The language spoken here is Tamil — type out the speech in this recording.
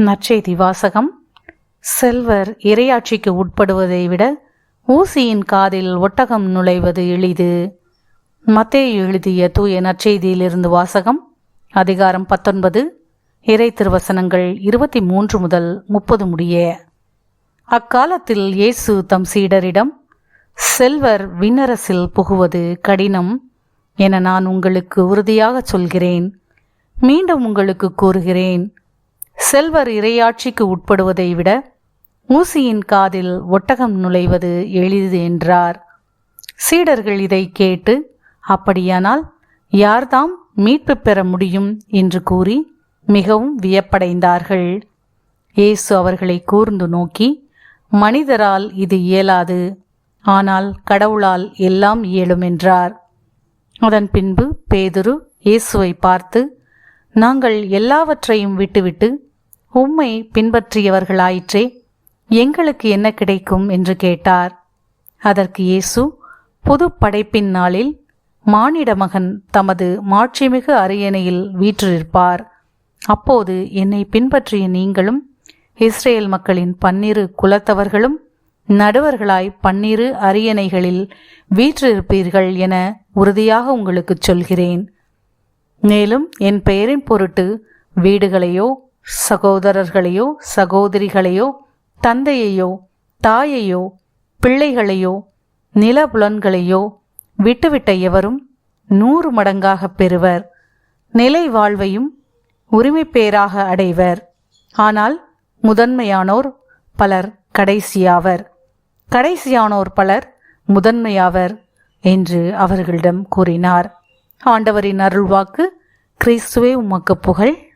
நற்செய்தி வாசகம். செல்வர் இரையாட்சிக்கு உட்படுவதை விட ஊசியின் காதில் ஒட்டகம் நுழைவது எளிது. மத்தே எழுதிய தூய நற்செய்தியிலிருந்து வாசகம் அதிகாரம் பத்தொன்பது இறை திருவசனங்கள் இருபத்தி மூன்று முதல் முப்பது முடிய. அக்காலத்தில் இயேசு தம் சீடரிடம் செல்வர் விண்ணரசில் புகுவது கடினம் என நான் உங்களுக்கு உறுதியாகச் சொல்கிறேன். மீண்டும் உங்களுக்கு கூறுகிறேன். செல்வர் இரையாட்சிக்கு உட்படுவதை விட ஊசியின் காதில் ஒட்டகம் நுழைவது எளிது என்றார். சீடர்கள் இதை கேட்டு அப்படியானால் யார்தாம் மீட்பு பெற முடியும்? என்று கூறி மிகவும் வியப்படைந்தார்கள். இயேசு அவர்களை கூர்ந்து நோக்கி மனிதரால் இது இயலாது. ஆனால் கடவுளால் எல்லாம் இயலும் என்றார். அதன் பின்பு பேதுரு இயேசுவை பார்த்து நாங்கள் எல்லாவற்றையும் விட்டுவிட்டு உம்மை பின்பற்றியவர்களாயிற்றே எங்களுக்கு என்ன கிடைக்கும் என்று கேட்டார். அதற்கு இயேசு புது படைப்பின் நாளில் மானிட மகன் தமது மாட்சிமிகு அரியணையில் வீற்றிருப்பார். அப்போது என்னை பின்பற்றிய நீங்களும் இஸ்ரேல் மக்களின் பன்னிரு குலத்தவர்களும் நடுவர்களாய் பன்னிரு அரியணைகளில் வீற்றிருப்பீர்கள் என உறுதியாக உங்களுக்கு சொல்கிறேன். மேலும் என் பெயரின் பொருட்டு வீடுகளையோ சகோதரர்களையோ சகோதரிகளையோ தந்தையையோ தாயையோ பிள்ளைகளையோ நிலபுலன்களையோ விட்டுவிட்ட எவரும் நூறு மடங்காக பெறுவர். நிலை வாழ்வையும் உரிமை பேராக அடைவர். ஆனால் முதன்மையானோர் பலர் கடைசியாவர். கடைசியானோர் பலர் முதன்மையாவர் என்று அவர்களிடம் கூறினார். ஆண்டவரின் அருள்வாக்கு கிறிஸ்துவே உமக்கு புகழ்.